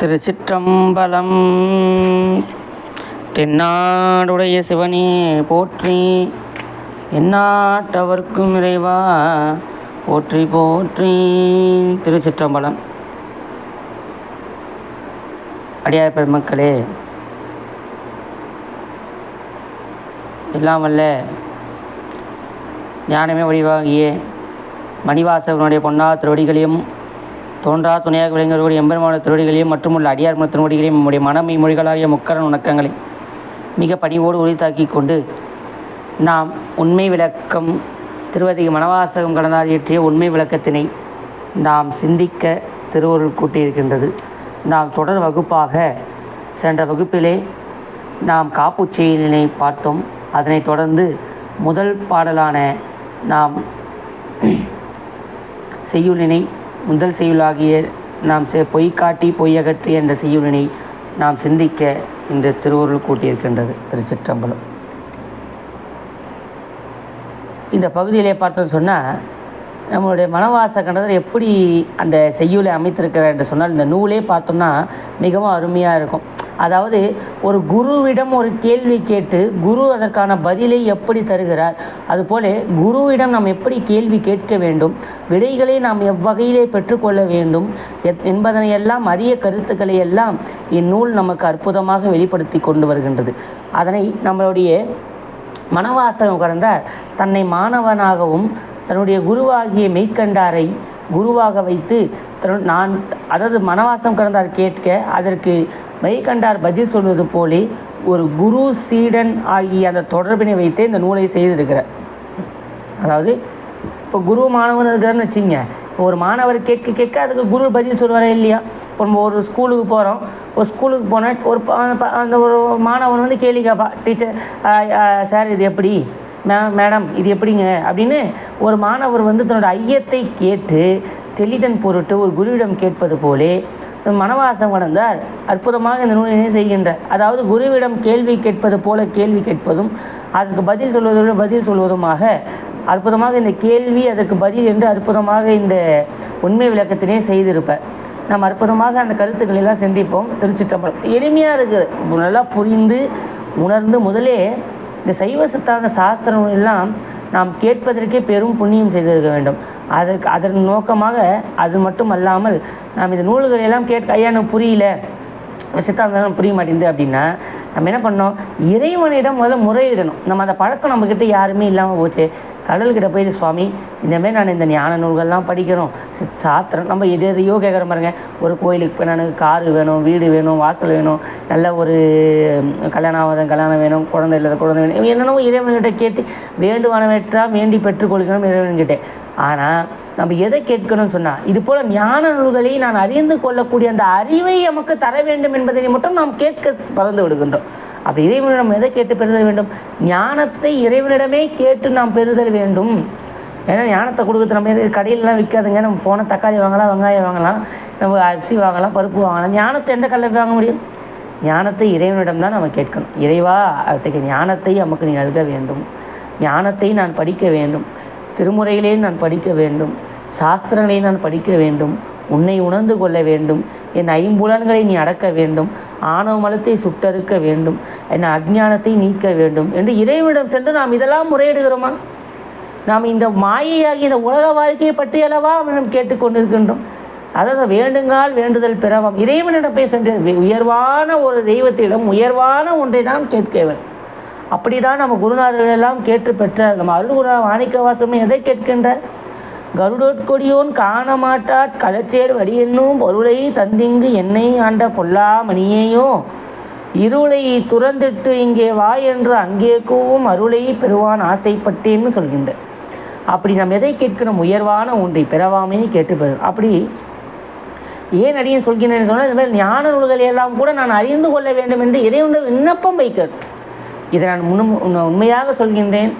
திருச்சிற்றம்பலம். தென்னாடுடைய சிவனே போற்றி எந்நாட்டவர்க்கும் இறைவா போற்றி போற்றி. திருச்சிற்றம்பலம். அடியார் பெருமக்களே எல்லாம் வல்ல ஞானமே வடிவாகிய மணிவாசகனுடைய பொன்னா திருவடிகளையும் தோன்றா துணையாக விளங்குவருடைய எம்பெருமான திருவடிகளையும் மற்றும் உள்ள அடியார் மன திருவடிகளையும் நம்முடைய மனமை மொழிகளாகிய முக்கரன் உணக்கங்களை மிக பணிவோடு உரித்தாக்கி கொண்டு நாம் உண்மை விளக்கம் திருவதிக மனவாசகம் கடந்தால் இயற்றிய உண்மை விளக்கத்தினை நாம் சிந்திக்க திருவருள் கூட்டியிருக்கின்றது. நாம் தொடர் வகுப்பாக சென்ற வகுப்பிலே நாம் காப்புச்செயலினை பார்த்தோம். அதனைத் தொடர்ந்து முதல் பாடலான நாம் செய்யுளினை முதல் செய்யுளாகிய நாம் செ பொய் காட்டி பொய் அகற்றி என்ற செய்யுளினை நாம் சிந்திக்க இந்த திருவருள் கூட்டியிருக்கின்றது திருச்சிற்றம்பலம். இந்த பகுதியிலே பார்த்தோம்னு சொன்னால் நம்மளுடைய மனவாச கண்டதர் எப்படி அந்த செய்யுளை அமைத்திருக்கிறார் என்று சொன்னால் இந்த நூலே பார்த்தோம்னா மிகவும் அருமையாக இருக்கும். அதாவது ஒரு குருவிடம் ஒரு கேள்வி கேட்டு குரு அதற்கான பதிலை எப்படி தருகிறார்? அதுபோல குருவிடம் நாம் எப்படி கேள்வி கேட்க வேண்டும்? விடைகளை நாம் எவ்வகையிலே பெற்றுக்கொள்ள வேண்டும்? எத்- என்பதனை எல்லாம் அரிய கருத்துக்களை எல்லாம் இந்நூல் நமக்கு அற்புதமாக வெளிப்படுத்தி கொண்டு வருகின்றது. அதனை நம்மளுடைய மனவாசகம் கடந்தார் தன்னை மாணவனாகவும் தன்னுடைய குருவாகிய மெய்க்கண்டாரை குருவாக வைத்து தன் நான் அதாவது மனவாசம் கடந்தார் கேட்க அதற்கு வைகண்டார் பதில் சொல்வது போலே ஒரு குரு சீடன் ஆகிய அந்த தொடர்பினை வைத்தே இந்த நூலை செய்திருக்கிறார். அதாவது இப்போ குரு மாணவன் இருக்கிறான்னு வச்சுங்க இப்போ ஒரு மாணவர் கேட்க கேட்க அதுக்கு குரு பதில் சொல்லுவாரா இல்லையா? இப்போ நம்ம ஒரு ஸ்கூலுக்கு போகிறோம் ஒரு ஸ்கூலுக்கு போனால் ஒரு ப- ப- அந்த ஒரு மாணவன் வந்து கேள்வி கேட்பா டீச்சர் சார் இது எப்படி? மே மேடம் இது எப்படிங்க? அப்படின்னு ஒரு மாணவர் வந்து தன்னோட ஐயத்தை கேட்டு தெளிதன் பொருட்டு ஒரு குருவிடம் கேட்பது போலே மனவாசம் கடந்தார் அற்புதமாக இந்த நூலினை செய்கின்றார் அதாவது குருவிடம் கேள்வி கேட்பது போல கேள்வி கேட்பதும் அதற்கு பதில் சொல்வதோடு பதில் சொல்வதுமாக அற்புதமாக இந்த கேள்வி அதற்கு பதில் என்று அற்புதமாக இந்த உண்மை விளக்கத்தினை செய்திருப்பார் நாம் அற்புதமாக அந்த கருத்துக்கள் எல்லாம் சிந்திப்போம். திருச்சிற்றம்பலம் எளிமையாக இருக்குது நல்லா புரிந்து உணர்ந்து முதலே இந்த சைவ சித்தாந்த சாஸ்திரம் எல்லாம் நாம் கேட்பதற்கே பெரும் புண்ணியம் செய்திருக்க வேண்டும். அதற்கு அதன் நோக்கமாக அது மட்டும் அல்லாமல் நாம் இந்த நூல்களை எல்லாம் கேட்க ஐயா எனக்கு புரியல. சித்தாந்தம் புரிய மாட்டேங்குது அப்படின்னா நம்ம என்ன பண்ணோம் இறைவனிடம் முதல்ல முறையிடணும். நம்ம அந்த பழக்கம் நம்மக்கிட்ட யாருமே இல்லாமல் போச்சு. கடல்கிட்ட போய் சுவாமி இந்தமாரி நான் இந்த ஞான நூல்கள்லாம் படிக்கணும். சித் சாத்திரம். நம்ம எது எதையோ கேட்குற பாருங்க. ஒரு கோயிலுக்கு போய் நான் காரு வேணும் வீடு வேணும் வாசல் வேணும் நல்ல ஒரு கல்யாணம் ஆகாத கல்யாணம் வேணும் குழந்தை இல்லாத குழந்தை வேணும். என்னென்னவோ இறைவன்கிட்ட கேட்டு வேண்டுவானவற்றா வேண்டி பெற்றுக்கொள்கிறோம் இறைவன்கிட்ட. ஆனால் நம்ம எதை கேட்கணும்னு சொன்னால் இது போல் ஞான நூல்களை நான் அறிந்து கொள்ளக்கூடிய அந்த அறிவை நமக்கு தர வேண்டும் என்பதை மட்டும் நாம் கேட்க பறந்து விடுகின்றோம். அப்படி இறைவனிடம் எதை கேட்டு பெறுதல் வேண்டும்? ஞானத்தை இறைவனிடமே கேட்டு நாம் பெறுதல் வேண்டும். ஏன்னா ஞானத்தை கொடுக்குறது நம்ம கடையிலலாம் விற்காதுங்க. நம்ம போனால் தக்காளி வாங்கலாம் வெங்காயம் வாங்கலாம் நம்ம அரிசி வாங்கலாம் பருப்பு வாங்கலாம். ஞானத்தை எந்த கடையில் வாங்க முடியும்? ஞானத்தை இறைவனிடம் தான் நம்ம கேட்கணும். இறைவா அத்தகைய ஞானத்தை நமக்கு நீ நல்க வேண்டும். ஞானத்தை நான் படிக்க வேண்டும். திருமுறையிலே நான் படிக்க வேண்டும். சாஸ்திரங்களை நான் படிக்க வேண்டும். உன்னை உணர்ந்து கொள்ள வேண்டும். என் ஐம்புலன்களை நீ அடக்க வேண்டும். ஆணவ மலத்தை சுட்டறுக்க வேண்டும். என் அஜ்ஞானத்தை நீக்க வேண்டும் என்று இறைவனிடம் சென்று நாம் இதெல்லாம் முறையிடுகிறோமா? நாம் இந்த மாயையாகி இந்த உலக வாழ்க்கையை பற்றியளவா நாம் அவனிடம் கேட்டுக்கொண்டிருக்கின்றோம். அதாவது வேண்டுங்கால் வேண்டுதல் பிறவம் இறைவனிடம் போய் சென்று உயர்வான ஒரு தெய்வத்திடம் உயர்வான ஒன்றை தான் அப்படி அப்படிதான் நம்ம குருநாதர்கள் எல்லாம் கேட்டு பெற்றார். நம்ம அருள்குரு மாணிக்கவாசமே எதை கேட்கின்றார்? கருடோட்கொடியோன் காண மாட்டாட் களச்சேர் வடியென்னும் பொருளை தந்திங்கு என்னை ஆண்ட பொல்லா மணியேயோ இருளை துறந்திட்டு இங்கே வா என்று அங்கே கூவும் அருளை பெறுவான் ஆசைப்பட்டேன்னு சொல்கின்ற அப்படி நாம் எதை கேட்கணும் உயர்வான ஒன்றை பெறவாமே கேட்டு பெறும். அப்படி ஏன் அடியும் சொல்கிறேன் சொன்னால் இந்த மாதிரி ஞான நூல்களை எல்லாம் கூட நான் அறிந்து கொள்ள வேண்டும் என்று இறைவனிடம் விண்ணப்பம் வைக்கணும் இதை நான் முன்னும் உண்மையாக சொல்கின்றேன்.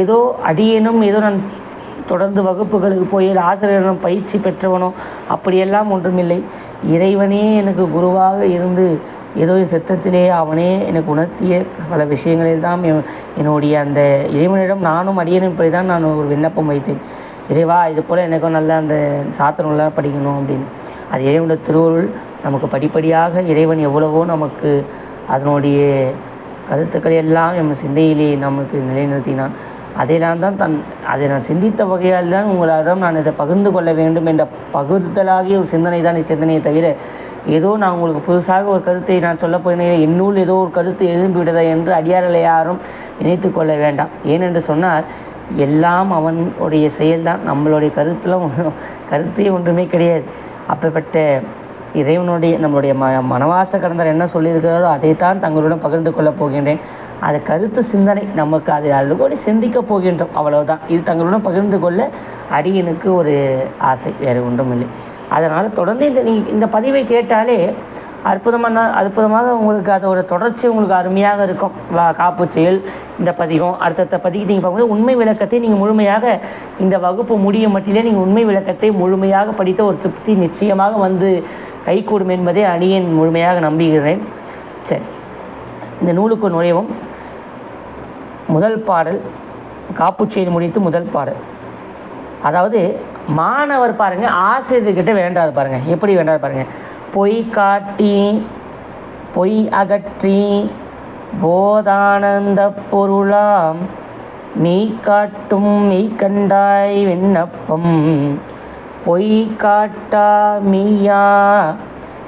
ஏதோ அடியேனும் ஏதோ நான் தொடர்ந்து வகுப்புகளுக்கு போய் ஆசிரியரிடம் பயிற்சி பெற்றவனோ அப்படியெல்லாம் ஒன்றுமில்லை. இறைவனே எனக்கு குருவாக இருந்து ஏதோ என் சித்தத்திலே அவனே எனக்கு உணர்த்திய பல விஷயங்களில் தான் என்னுடைய அந்த இறைவனிடம் நானும் அடியேனும் இப்படி தான் நான் ஒரு விண்ணப்பம் வைத்தேன். இறைவா இது போல் எனக்கும் நல்ல அந்த சாத்திரம்லாம் படிக்கணும் அப்படின்னு. அது இறைவனுடைய திருவருள் நமக்கு படிப்படியாக இறைவன் எவ்வளவோ நமக்கு அதனுடைய கருத்துக்கள் எல்லாம் எம் சிந்தையிலே நமக்கு நிலைநிறுத்தினான். அதையெல்லாம் தான் தன் அதை நான் சிந்தித்த வகையால் தான் உங்களிடம் நான் இதை பகிர்ந்து கொள்ள வேண்டும் என்ற பகிர்தலாகிய ஒரு சிந்தனை தான் இச்சிந்தனையை தவிர ஏதோ நான் உங்களுக்கு புதுசாக ஒரு கருத்தை நான் சொல்லப் போகிறேன் என்னுள் ஏதோ ஒரு கருத்து எழும்பிவிட்டதா என்று அடியார்களை யாரும் நினைத்து கொள்ள வேண்டாம். ஏனென்று சொன்னால் எல்லாம் அவனுடைய செயல்தான். நம்மளுடைய கருத்தில் கருத்தே ஒன்றுமே கிடையாது. அப்பப்பட்ட இறைவனுடைய நம்மளுடைய ம மனவாச கடந்தர் என்ன சொல்லியிருக்கிறாரோ அதைத்தான் தங்களுடன் பகிர்ந்து கொள்ளப் போகின்றேன். அது கருத்து சிந்தனை. நமக்கு அது அது கூட சிந்திக்கப் போகின்றோம். அவ்வளவுதான். இது தங்களுடன் பகிர்ந்து கொள்ள அடியனுக்கு ஒரு ஆசை. வேறு ஒன்றும் இல்லை அதனால் தொடர்ந்து இந்த நீங்கள் இந்த பதிவை கேட்டாலே அற்புதமான அற்புதமாக உங்களுக்கு அதோட தொடர்ச்சி உங்களுக்கு அருமையாக இருக்கும். வா காப்பு செயல் இந்த பதிகம் அடுத்தடுத்த பதிக்கு நீங்கள் பார்க்கும்போது உண்மை விளக்கத்தை நீங்கள் முழுமையாக இந்த வகுப்பு முடிய மட்டிலே நீங்கள் உண்மை விளக்கத்தை முழுமையாக படித்த ஒரு திருப்தி நிச்சயமாக வந்து கைகூடும் என்பதை அணியின் முழுமையாக நம்புகிறேன். சரி. இந்த நூலுக்கு நுழைவும் முதல் பாடல் காப்புச்செய்து முடித்து முதல் பாடல். அதாவது மாணவர் பாருங்கள் ஆசிரியர்கிட்ட வேண்டாது பாருங்கள் எப்படி வேண்டாது பாருங்கள் பொய் காட்டி பொய் அகற்றி போதானந்த பொருளாம் மெய் காட்டும் மெய் கண்டாய் விண்ணப்பம். பொய் காட்டா மெய்யா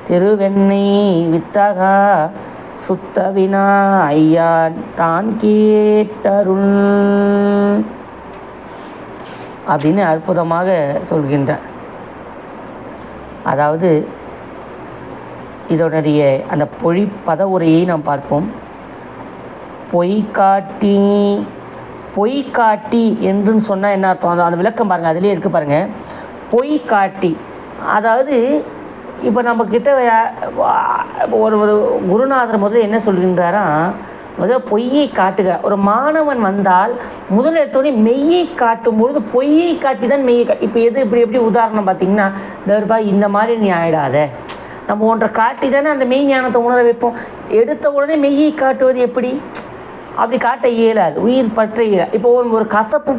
திருவெண்ணை வித்தகா சுத்தவினா? ஐயா தான் கேட்டருள். அப்படின்னு அற்புதமாக சொல்கின்றார். அதாவது இதனுடைய அந்த பொழி பத உரையை நாம் பார்ப்போம். பொய் காட்டி பொய் காட்டி என்றுன்னு சொன்னால் என்ன அர்த்தம்? அந்த- விளக்கம் பாருங்கள் அதிலே இருக்குது பாருங்கள் பொய் காட்டி அதாவது இப்போ நம்மக்கிட்ட ஒரு ஒரு குருநாதர் முதல்ல என்ன சொல்கின்றாரா முதல்ல பொய்யை காட்டுக. ஒரு மாணவன் வந்தால் முதல் எடுத்தோடனே மெய்யை காட்டும் பொழுது பொய்யை காட்டி தான் மெய்யை கா இப்போ எது இப்படி எப்படி உதாரணம் பார்த்தீங்கன்னா தர்பா இந்த மாதிரி நீ ஆயிடாத. நம்ம ஒன்றை காட்டி தானே அந்த மெய் ஞானத்தை உணர வைப்போம். எடுத்த உடனே மெய்யை காட்டுவது எப்படி? அப்படி காட்ட இயலாது. உயிர் பற்ற இயலாது இப்போ ஒரு கசப்பு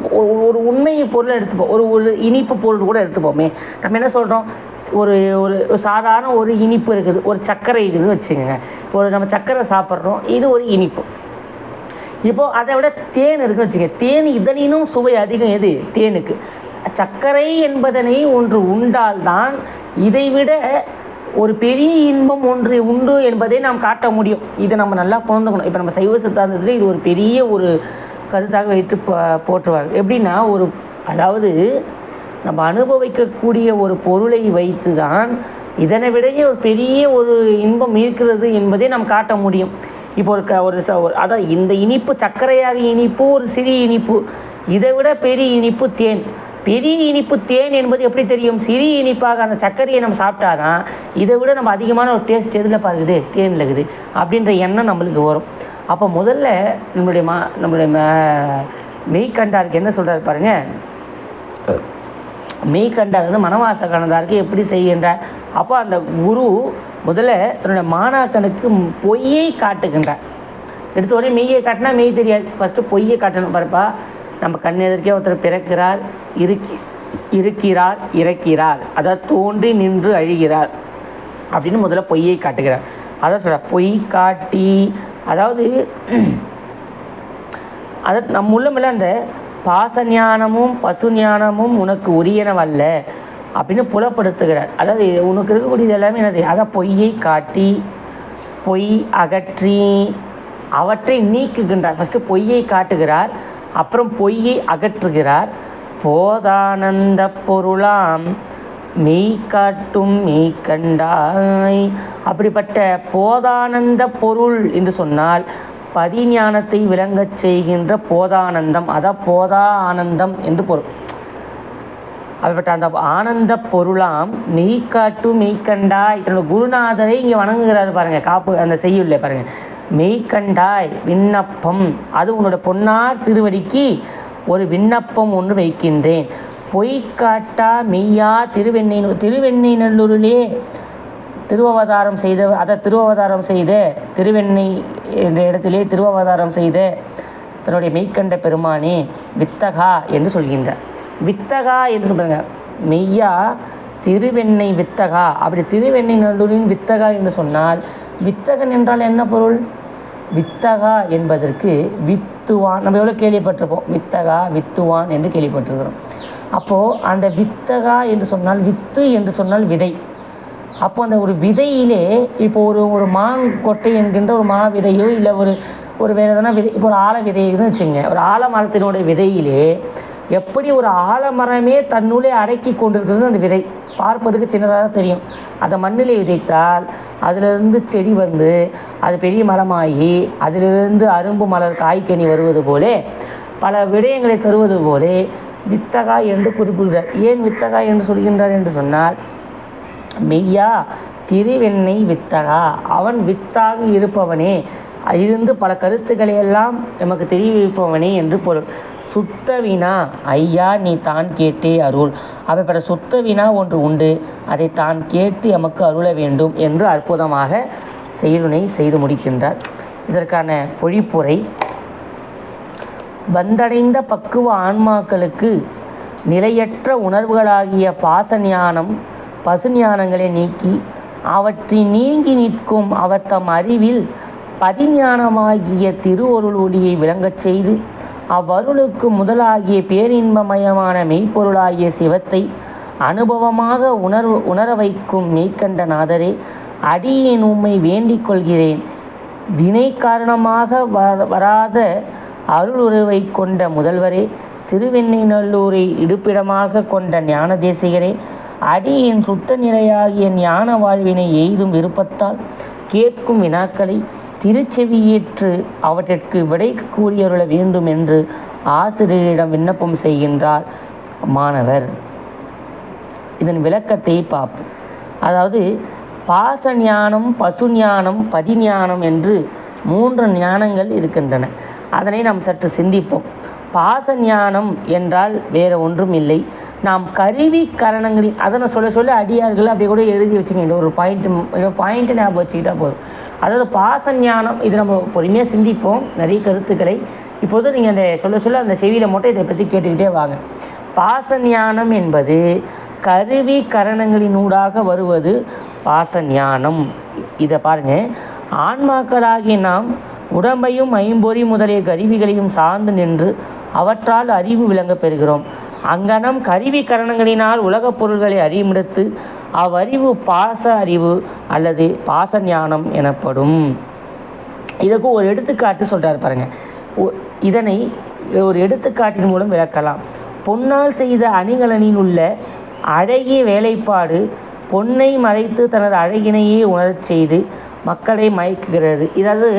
ஒரு உண்மை பொருளை எடுத்துப்போம். ஒரு ஒரு இனிப்பு பொருள் கூட எடுத்துப்போமே. நம்ம என்ன சொல்கிறோம் ஒரு ஒரு ஒரு சாதாரண ஒரு இனிப்பு இருக்குது. ஒரு சர்க்கரை இருக்குதுன்னு வச்சுக்கோங்க. இப்போ ஒரு நம்ம சர்க்கரை சாப்பிட்றோம். இது ஒரு இனிப்பு. இப்போது அதை விட தேன் இருக்குன்னு வச்சுக்கோங்க. தேன் இதனினும் சுவை அதிகம் எது? தேனுக்கு. சர்க்கரை என்பதனை ஒன்று உண்டால்தான் இதைவிட ஒரு பெரிய இன்பம் ஒன்று உண்டு என்பதை நாம் காட்ட முடியும். இதை நம்ம நல்லா புரிந்துக்கணும். இப்போ நம்ம சைவ சித்தாந்தத்தில் இது ஒரு பெரிய ஒரு கருத்தாக வைத்து போற்றுவார்கள். எப்படின்னா ஒரு அதாவது நம்ம அனுபவிக்கக்கூடிய ஒரு பொருளை வைத்து தான் இதனை விடையே ஒரு பெரிய ஒரு இன்பம் இருக்கிறது என்பதை நாம் காட்ட முடியும். இப்போ ஒரு க ஒரு ச ஒரு அதான் இந்த இனிப்பு சர்க்கரையாக இனிப்பு ஒரு சிறிய இனிப்பு இதை விட பெரிய இனிப்பு தேன். பெரிய இனிப்பு தேன் என்பது எப்படி தெரியும்? சிறிய இனிப்பாக அந்த சர்க்கரையை நம்ம சாப்பிட்டாதான் இதை விட நம்ம அதிகமான ஒரு டேஸ்ட் எதில் பாருக்குது? தேனில் இருக்குது. அப்படின்ற எண்ணம் நம்மளுக்கு வரும். அப்போ முதல்ல நம்மளுடைய மா நம்மளுடைய ம- மெய்கண்டாருக்கு என்ன சொல்கிறார் பாருங்க? மெய்கண்டார் வந்து மனவாச கணதாருக்கு எப்படி செய்கின்றார்? அப்போ அந்த குரு முதல்ல தன்னுடைய மாணாக்கனுக்கு பொய்யை காட்டுகின்றார். எடுத்த உடனே மெய்யை காட்டினா மெய் தெரியாது. ஃபஸ்ட்டு பொய்யை காட்டணும். பாருப்பா. நம்ம கண் எதிர்க்கே ஒருத்தர் பிறக்கிறார் இருக்கி இருக்கிறார் இறக்கிறார். அதாவது தோன்றி நின்று அழிகிறார். அப்படின்னு முதல்ல பொய்யை காட்டுகிறார். அதான் சொல்ற பொய் காட்டி அதாவது அதை நம் உள்ளமில்ல அந்த பாச ஞானமும் பசு ஞானமும் உனக்கு உரியனவல்ல அப்படின்னு புலப்படுத்துகிறார். அதாவது உனக்கு இருக்கக்கூடியது எல்லாமே என்னது? அதான் பொய்யை காட்டி பொய் அகற்றி அவற்றை நீக்குகின்றார். ஃபஸ்ட்டு பொய்யை காட்டுகிறார். அப்புறம் பொய்யை அகற்றுகிறார். போதானந்த பொருளாம் மெய் காட்டும் மெய் கண்டாய். அப்படிப்பட்ட போதானந்த பொருள் என்று சொன்னால் பதிஞானத்தை விளங்கச் செய்கின்ற போதானந்தம். அதான் போதா ஆனந்தம் என்று பொருள். அப்படிப்பட்ட அந்த ஆனந்த பொருளாம் மெய் காட்டு மெய்க்கண்டாய் தன்னோட குருநாதரை இங்கே வணங்குகிறாரு பாருங்க காப்பு அந்த செய்யுள்ளே பாருங்க. மெய்கண்டாய் விண்ணப்பம். அது உன்னோட பொன்னார் திருவடிக்கு ஒரு விண்ணப்பம் ஒன்று வைக்கின்றேன் பொய்க்காட்டா மெய்யா திருவெண்ணை திருவெண்ணை நல்லூரிலே திருவவதாரம் செய்த அதை திருவவதாரம் செய்த திருவெண்ணை என்ற இடத்திலே திருவவதாரம் செய்த தன்னுடைய மெய்க்கண்ட பெருமானே வித்தகா என்று சொல்கின்றார். வித்தகா என்று சொல்கிறாங்க மெய்யா திருவெண்ணெய் வித்தகா. அப்படி திருவெண்ணெய் நல்லூரின் வித்தகா என்று சொன்னால் வித்தகன் என்றால் என்ன பொருள்? வித்தகா என்பதற்கு வித்துவான். நம்ம எவ்வளோ கேள்விப்பட்டிருப்போம்? வித்தகா வித்துவான் என்று கேள்விப்பட்டிருக்கிறோம். அப்போது அந்த வித்தகா என்று சொன்னால் வித்து என்று சொன்னால் விதை. அப்போ அந்த ஒரு விதையிலே இப்போ ஒரு ஒரு மாங்கொட்டை என்கின்ற ஒரு மா விதையோ இல்லை ஒரு ஒரு வேறு எதனா விதை இப்போ ஒரு ஆல விதைன்னு வச்சுங்க ஒரு ஆலமரத்தினுடைய விதையிலே எப்படி ஒரு ஆலமரமே தன்னுள்ளே அடக்கி கொண்டிருக்கிறது அந்த விதை? பார்ப்பதுக்கு சின்னதாக தெரியும். அதை மண்ணிலே விதைத்தால் அதிலிருந்து செடி வந்து அது பெரிய மரமாகி அதிலிருந்து அரும்பு மலர் காய்கனி வருவது போலே பல விடயங்களை தருவது போலே வித்தகா என்று குறிப்பிடுகிறார். ஏன் வித்தகா என்று சொல்கின்றார் என்று சொன்னால் மெய்யா திருவெண்ணெய் வித்தகா. அவன் வித்தாக இருப்பவனே. இருந்து பல கருத்துக்களை எல்லாம் நமக்கு தெரிவிப்பவனே என்று பொருள். சுத்த வினா ஐயா நீ தான் கேட்டே அருள். அவைப்பட சுத்த வினா ஒன்று உண்டு. அதை தான் கேட்டு எமக்கு அருள வேண்டும் என்று அற்புதமாக செயலுனை செய்து முடிக்கின்றார். இதற்கான பொழிப்புரை வந்தடைந்த பக்குவ ஆன்மாக்களுக்கு நிலையற்ற உணர்வுகளாகிய பாச ஞானம் பசு ஞானங்களை நீக்கி அவற்றின் நீங்கி நிற்கும் அவர் தம் அறிவில் பதிஞானமாகிய திருவருள் ஒளியை விளங்கச் செய்து அவ்வருளுக்கு முதலாகிய பேரின்பமயமான மெய்ப்பொருளாகிய சிவத்தை அனுபவமாக உணர்வு உணர வைக்கும் மெய்க்கண்ட நாதரே அடியேன் உம்மை வேண்டிக் கொள்கிறேன். வினை காரணமாக வர வராத அருளுறவை கொண்ட முதல்வரே திருவெண்ணைநல்லூரை இடுப்பிடமாக கொண்ட ஞான தேசிகரே அடியின் சுத்த நிலையாகிய ஞான வாழ்வினை எய்தும் விருப்பத்தால் கேட்கும் வினாக்களை திருச்செவியேற்று அவற்றிற்கு விடை கூறியருள வேண்டும் என்று ஆசிரியரிடம் விண்ணப்பம் செய்கின்றார் மாணவர். இதன் விளக்கத்தை பார்ப்போம். அதாவது பாச ஞானம் பசு ஞானம் பதிஞானம் என்று மூன்று ஞானங்கள் இருக்கின்றன. அதனை நாம் சற்று சிந்திப்போம். பாச ஞானம் என்றால் வேறு ஒன்றும் இல்லை நாம் கருவி கரணங்களின் அதை நான் சொல்ல சொல்ல அடியார்கள் அப்படி கூட எழுதி வச்சுங்க. இந்த ஒரு பாயிண்ட் இந்த பாயிண்ட்டை ஞாபகம் வச்சுக்கிட்டா போதும். அதாவது பாச ஞானம் இது நம்ம பொறுமையாக சிந்திப்போம். நிறைய கருத்துக்களை. இப்போது நீங்கள் அந்த சொல்ல சொல்ல அந்த செவியில் மட்டும் இதை பற்றி கேட்டுக்கிட்டே வாங்க. பாச ஞானம் என்பது கருவி கரணங்களினூடாக வருவது பாச ஞானம். இதை பாருங்கள் ஆன்மாக்களாகிய நாம் உடம்பையும் ஐம்பொறி முதலிய கருவிகளையும் சார்ந்து நின்று அவற்றால் அறிவு விளங்க பெறுகிறோம். அங்கனம் கருவி கரணங்களினால் உலகப் பொருள்களை அறியுமிடத்து அவ்வறிவு பாச அறிவு அல்லது பாச ஞானம் எனப்படும். இதற்கு ஒரு எடுத்துக்காட்டு சொல்கிறார் பாருங்கள் இதனை ஒரு எடுத்துக்காட்டின் மூலம் விளக்கலாம். பொன்னால் செய்த அணிகலனில் உள்ள அழகிய வேலைப்பாடு பொன்னை மறைத்து தனது அழகினையே உணரச் செய்து மக்களை மயக்குகிறது. இதாவது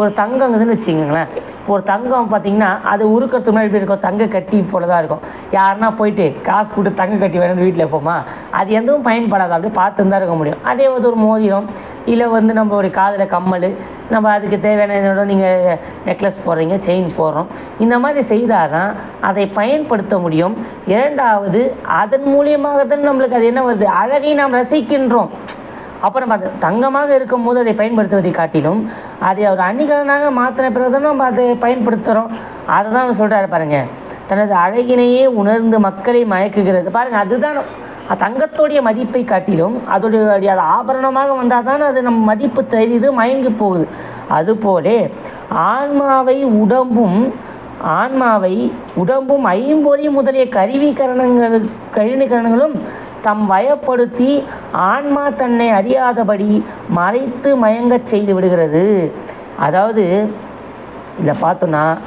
ஒரு தங்கங்குதுன்னு வச்சுக்கோங்களேன். இப்போ ஒரு தங்கம் பார்த்தீங்கன்னா அது உருக்கிறதுக்கு முன்னாடி எப்படி இருக்கும்? தங்க கட்டி போல தான் இருக்கும். யாருன்னா போயிட்டு காசு கொடுத்து தங்க கட்டி வேணும் வீட்டில் போமா? அது எதுவும் பயன்படாது. அப்படியே பார்த்து தான் இருக்க முடியும். அதே வந்து ஒரு மோதிரம் இல்லை வந்து நம்மளுடைய காதில் கம்மல் நம்ம அதுக்கு தேவையான என்னோட நீங்கள் நெக்லஸ் போடுறீங்க செயின் போடுறோம். இந்த மாதிரி செய்தால் தான் அதை பயன்படுத்த முடியும். இரண்டாவது அதன் மூலியமாக தான் நம்மளுக்கு அது என்ன வருது? அழகை நாம் ரசிக்கின்றோம். அப்போ நம்ம அது தங்கமாக இருக்கும்போது அதை பயன்படுத்துவதை காட்டிலும் அதை ஒரு அணிகலனாக மாற்றின பிறகு தான் நம்ம அதை பயன்படுத்துகிறோம் அதை தான் அவர் சொல்கிறாரு பாருங்கள் தனது அழகினையே உணர்ந்து மக்களை மயக்குகிறது. பாருங்கள் அதுதான் தங்கத்தோடைய மதிப்பை காட்டிலும் அதோடைய ஆபரணமாக வந்தால் தான் அது நம் மதிப்பு தெரியுது மயங்கி போகுது. அதுபோலே ஆன்மாவை உடம்பும் ஆன்மாவை உடம்பும் ஐம்பொறி முதலிய கருவிகரணங்கள் கருவிகரணங்களும் தம் வயப்படுத்தி ஆன்மா தன்னை அறியாதபடி மறைத்து மயங்கச் செய்து விடுகிறது. அதாவது இதில் பார்த்தோன்னா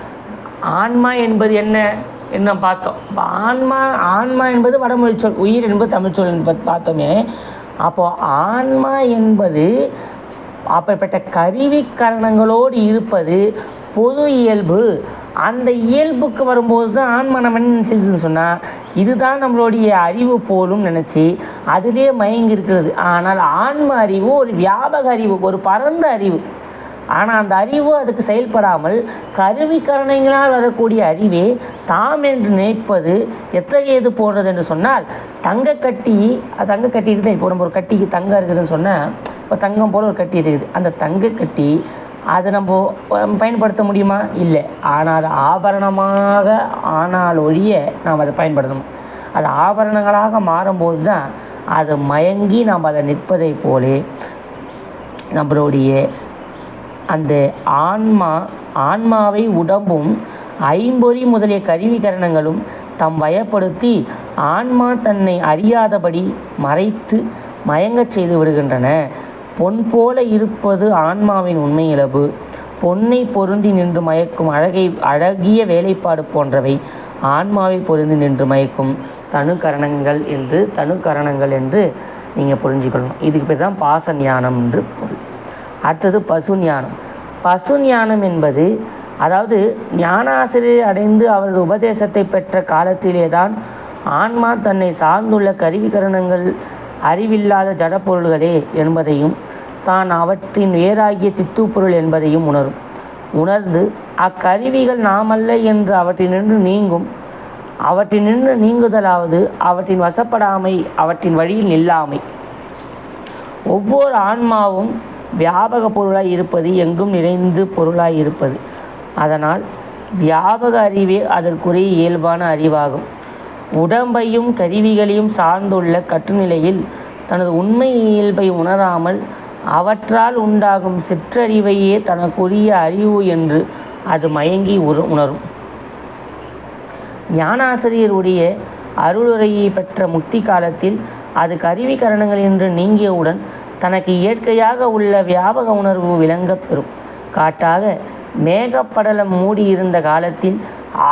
ஆன்மா என்பது என்ன? என்ன பார்த்தோம்? இப்போ ஆன்மா ஆன்மா என்பது வடமொழி சொல் உயிர் என்பது தமிழ் சொல் என்பது பார்த்தோமே. அப்போது ஆன்மா என்பது அப்படிப்பட்ட கருவிக்கரணங்களோடு இருப்பது பொது இயல்பு. அந்த இயல்புக்கு வரும்போது தான் ஆன்மா நம்ம என்ன சொன்னால் இதுதான் நம்மளுடைய அறிவு போலும் நினச்சி அதிலே மயங்கி இருக்கிறது. ஆனால் ஆன்ம அறிவு ஒரு வியாபக அறிவு ஒரு பரந்த அறிவு. ஆனால் அந்த அறிவு அதுக்கு செயல்படாமல் கருவிக்கரணங்களால் வரக்கூடிய அறிவே தாம் என்று நினைப்பது எத்தகையது போன்றது என்று சொன்னால் தங்க கட்டி தங்க கட்டி இருக்குது இப்போ நம்ம ஒரு கட்டிக்கு தங்கம் இருக்குதுன்னு சொன்னால் இப்போ தங்கம் போல் ஒரு கட்டி இருக்குது. அந்த தங்க கட்டி அதை நம்ம பயன்படுத்த முடியுமா? இல்லை. ஆனால் அது ஆபரணமாக ஆனால் ஒழிய நாம் அதை பயன்படுத்தணும். அது ஆபரணங்களாக மாறும்போது தான் அது மயங்கி நாம் அதை நிற்பதை போலே நம்மளுடைய அந்த ஆன்மா ஆன்மாவை உடம்பும் ஐம்பொறி முதலிய கருவிகரணங்களும் தம் வயப்படுத்தி ஆன்மா தன்னை அறியாதபடி மறைத்து மயங்கச் செய்து விடுகின்றன. பொன் போல இருப்பது ஆன்மாவின் உண்மை இழப்பு பொன்னை பொருந்தி நின்று மயக்கும் அழகை அழகிய வேலைப்பாடு போன்றவை ஆன்மாவை பொருந்தி நின்று மயக்கும். தனுக்கரணங்கள் என்று தனுக்கரணங்கள் என்று நீங்கள் புரிஞ்சுக்கணும். இதுக்கு பேர் தான் பாச ஞானம் என்று பொருள். அடுத்தது பசு ஞானம் பசு ஞானம் என்பது அதாவது ஞானாசிரியர் அடைந்து அவரது உபதேசத்தை பெற்ற காலத்திலே தான் ஆன்மா தன்னை சார்ந்துள்ள கருவிகரணங்கள் அறிவில்லாத ஜடப்பொருள்களே என்பதையும் தான் அவற்றின் வேறாகிய சித்துப்பொருள் என்பதையும் உணரும். உணர்ந்து அக்கருவிகள் நாமல்ல என்று அவற்றினின்று நீங்கும். அவற்றினின்று நீங்குதலாவது அவற்றின் வசப்படாமை அவற்றின் வழியில் நில்லாமை. ஒவ்வொரு ஆன்மாவும் வியாபக பொருளாய் இருப்பது எங்கும் நிறைந்து பொருளாய் இருப்பது. அதனால் வியாபக அறிவே அதற்குரிய இயல்பான அறிவாகும். உடம்பையும் கருவிகளையும் சார்ந்துள்ள கட்டுநிலையில் தனது உண்மை இயல்பை உணராமல் அவற்றால் உண்டாகும் சிற்றறிவையே தனக்குரிய அறிவு என்று அது மயங்கி உரு உணரும். ஞானாசிரியருடைய அருளுரையை பெற்ற முக்தி காலத்தில் அது கருவி கரணங்கள் என்று நீங்கியவுடன் தனக்கு இயற்கையாக உள்ள வியாபக உணர்வு விளங்கப் பெறும். காட்டாக மேகப்படலம் மூடியிருந்த காலத்தில்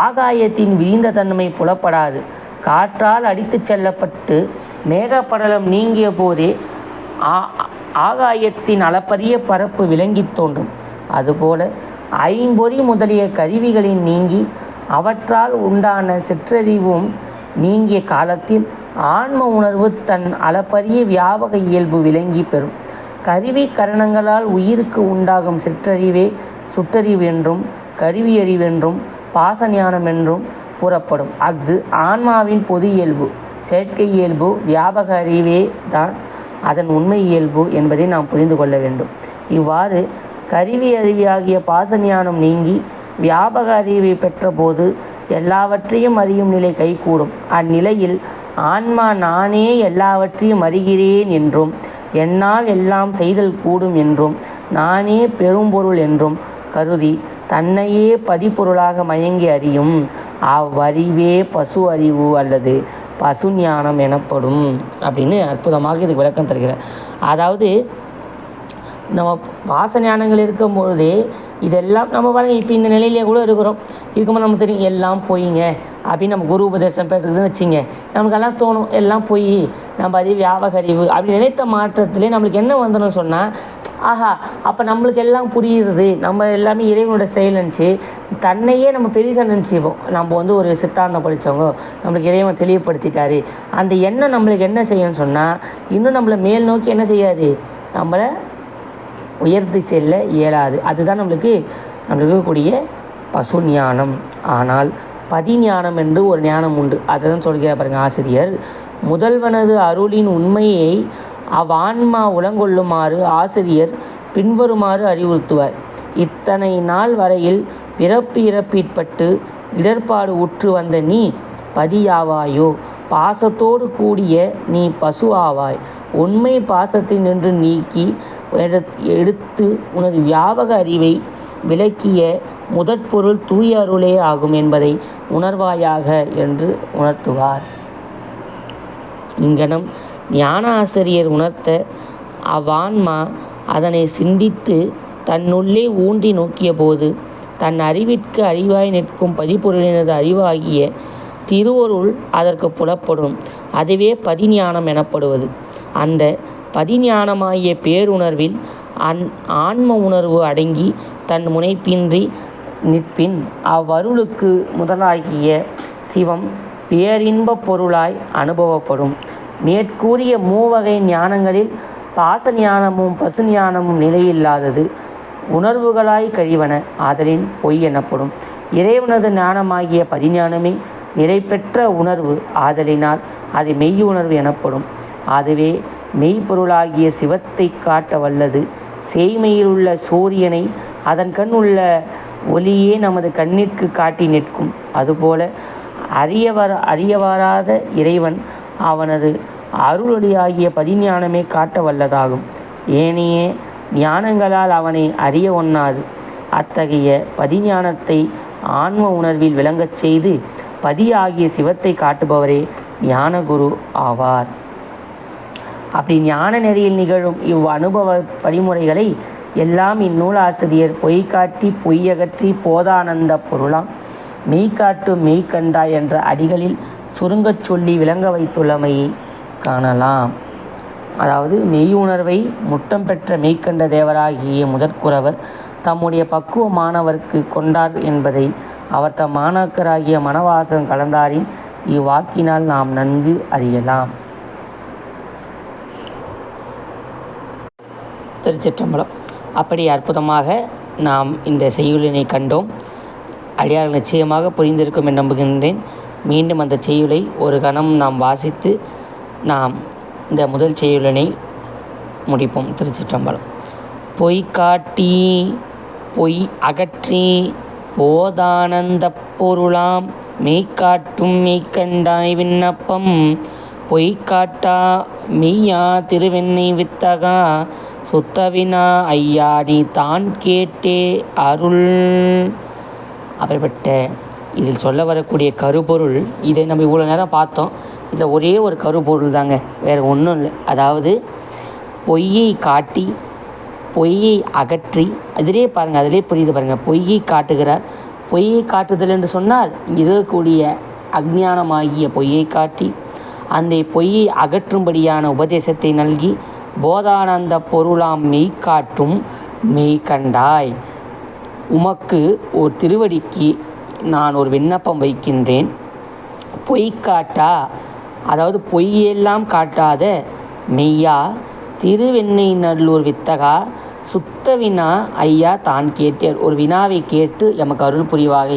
ஆகாயத்தின் விரிந்த தன்மை புலப்படாது. காற்றால் அடித்துச் செல்லப்பட்டு மேகப்படலம் நீங்கிய போதே ஆ- ஆகாயத்தின் அளப்பரிய பரப்பு விளங்கித் தோன்றும். அதுபோல ஐம்பொறி முதலிய கருவிகளின் நீங்கி அவற்றால் உண்டான சிற்றறிவும் நீங்கிய காலத்தில் ஆன்ம உணர்வு தன் அளப்பரிய வியாபக இயல்பு விளங்கி பெறும். கருவி கரணங்களால் உயிருக்கு உண்டாகும் சிற்றறிவே சுற்றறிவு என்றும் கருவியறிவென்றும் பாசஞானம் என்றும் கூறப்படும். அஃது ஆன்மாவின் பொது இயல்பு. செயற்கை இயல்பு வியாபக அறிவே தான் அதன் உண்மை இயல்பு என்பதை நாம் புரிந்து கொள்ள வேண்டும். இவ்வாறு கருவி அறிவியாகிய பாசஞானம் நீங்கி வியாபக அறிவை பெற்றபோது எல்லாவற்றையும் அறியும் நிலை கைகூடும். அந்நிலையில் ஆன்மா நானே எல்லாவற்றையும் அறிகிறேன் என்றும் என்னால் எல்லாம் செய்தல் கூடும் என்றும் நானே பெரும்பொருள் என்றும் கருதி தன்னையே பதிப்பொருளாக மயங்கி அறியும். அவ்வறிவே பசு அறிவு அல்லது பசு ஞானம் எனப்படும். அப்படின்னு அற்புதமாக இதுக்கு விளக்கம் தருகிறார். அதாவது நம்ம வாச ஞானங்கள் இருக்கும் பொழுதே இதெல்லாம் நம்ம பாருங்கள் இப்போ இந்த நிலையிலே கூட இருக்கிறோம். இருக்கும்போது நமக்கு தெரியும் எல்லாம் பொய்ங்க. அப்படின்னு நம்ம குரு உபதேசம் பெற்றதுன்னு வச்சுங்க. நமக்கெல்லாம் தோணும் எல்லாம் பொய். நம்ம அறிவு வியாபக அறிவு. அப்படி நினைத்த மாற்றத்திலே நம்மளுக்கு என்ன வந்துடும் சொன்னால் ஆஹா அப்போ நம்மளுக்கு எல்லாம் புரியுறது நம்ம எல்லாமே இறைவனோட செயல் நினச்சி தன்னையே நம்ம பெருசாக நினச்சிப்போம். நம்ம வந்து ஒரு சித்தாந்தம் படித்தவங்க நம்மளுக்கு இறைவன் தெளிவுபடுத்திட்டாரு. அந்த எண்ணம் நம்மளுக்கு என்ன செய்யும்னு சொன்னால் இன்னும் நம்மளை மேல் நோக்கி என்ன செய்யாது? நம்மளை உயர்த்தி செல்ல இயலாது. அதுதான் நம்மளுக்கு நம்மளுக்கு இருக்கக்கூடிய பசு ஞானம். ஆனால் பதிஞானம் என்று ஒரு ஞானம் உண்டு. அதை தான் சொல்கிறார் பாருங்கள் ஆசிரியர். முதல்வனது அருளின் உண்மையை அவ்வான்மா உளங்கொள்ளுமாறு ஆசிரியர் பின்வருமாறு அறிவுறுத்துவார். இத்தனை நாள் வரையில் பிறப்பு இறப்பிற்பட்டு இடர்பாடு உற்று வந்த நீ பதியாவாயோ? பாசத்தோடு கூடிய நீ பசு ஆவாய் உண்மை பாசத்தை நின்று நீக்கி எடுத்- எடுத்து உனது வியாபக அறிவை விளக்கிய முதற்பொருள் தூய அருளே ஆகும் என்பதை உணர்வாயாக என்று உணர்த்துவார். இங்கனம் ஞான ஆசிரியர் உணர்த்த அவ்வான்மா அதனை சிந்தித்து தன்னுள்ளே ஊன்றி நோக்கியபோது தன் அறிவிற்கு அறிவாய் நிற்கும் பதிப்பொருளினது அறிவாகிய திருவொருள் அதற்கு புலப்படும். அதுவே பதிஞானம் எனப்படுவது. அந்த பதிஞானமாகிய பேருணர்வில் அன் ஆன்ம உணர்வு அடங்கி தன் முனைப்பின்றி நிற்பின். அவ்வருளுக்கு முதலாகிய சிவம் பேரின்பப் பொருளாய் அனுபவப்படும். மேற்கூறிய மூவகை ஞானங்களில் பாச ஞானமும் பசு ஞானமும் நிலையில்லாதது உணர்வுகளாய் கழிவன ஆதலின் பொய் எனப்படும். இறைவனது ஞானமாகிய பதிஞானமே நிலை பெற்ற உணர்வு ஆதலினால் அது மெய் உணர்வு எனப்படும். அதுவே மெய்ப்பொருளாகிய சிவத்தை காட்ட வல்லது. சேய்மையில் உள்ள சூரியனை அதன் கண் உள்ள ஒளியே நமது கண்ணிற்கு காட்டி நிற்கும். அதுபோல அறியவர அறியவாராத இறைவன் அவனது அருளொளியாகிய பதிஞானமே காட்ட வல்லதாகும். ஏனைய ஞானங்களால் அவனை அறிய ஒண்ணாது. அத்தகைய பதிஞானத்தை ஆன்ம உணர்வில் விளங்கச் செய்து பதியாகிய சிவத்தை காட்டுபவரே ஞானகுரு ஆவார். அப்படி ஞான நெறியில் நிகழும் இவ் அனுபவ படிமுறைகளை எல்லாம் இந்நூலாசிரியர் பொய்காட்டி பொய்யகற்றி போதானந்த பொருளாம் மெய்காட்டு மெய்கண்டாய் என்ற அடிகளில் சுருங்கச் சொல்லி விளங்க வைத்துள்ளமையை காணலாம். அதாவது மெய் உணர்வை முட்டம் பெற்ற மெய்கண்ட தேவராகிய முதற்குறவர் தம்முடைய பக்குவ மாணவர்க்கு கொண்டார் என்பதை அவர் தம் மாணாக்கராகிய மனவாசகம் கலந்தாரின் இவ்வாக்கினால் நாம் நன்கு அறியலாம். திருச்சிற்றம்பலம். அப்படி அற்புதமாக நாம் இந்த செய்யுளினை கண்டோம். அடியார்கள் நிச்சயமாக புரிந்திருக்கும் என்று நம்புகின்றேன். மீண்டும் அந்த செய்யுளை ஒரு கணம் நாம் வாசித்து நாம் இந்த முதல் செய்யுளினை முடிப்போம். திருச்சிற்றம்பலம். பொய் காட்டி பொய் அகற்றி போதானந்த பொருளாம். மெய்காட்டும் மெய்கண்டாய் விண்ணப்பம். பொய் காட்டா மெய்யா திருவெண்ணை வித்தகா. சுத்தவினா ஐயாடி தான் கேட்டே அருள். அப்படிப்பட்ட இதில் சொல்ல வரக்கூடிய கருப்பொருள் இதை நம்ம இவ்வளோ நேரம் பார்த்தோம். இதில் ஒரே ஒரு கருப்பொருள் தாங்க வேறு ஒன்றும் இல்லை. அதாவது பொய்யை காட்டி பொய்யை அகற்றி அதிலே பாருங்கள் அதிலே புரியுது பாருங்கள் பொய்யை காட்டுகிறார். பொய்யை காட்டுதல் என்று சொன்னால் இருக்கக்கூடிய அஜ்ஞானமாகிய பொய்யை காட்டி அந்த பொய்யை அகற்றும்படியான உபதேசத்தை நல்கி போதானந்த பொருளாம் மெய் காட்டும் மெய் கண்டாய். உமக்கு ஒரு திருவடிக்கு நான் ஒரு விண்ணப்பம் வைக்கின்றேன். பொய் காட்டா அதாவது பொய்யெல்லாம் காட்டாத மெய்யா திருவெண்ணை நல்லூர் வித்தகா சுத்த வினா ஐயா தான் கேட்டார். ஒரு வினாவை கேட்டு எமக்கு அருள் புரிவாக.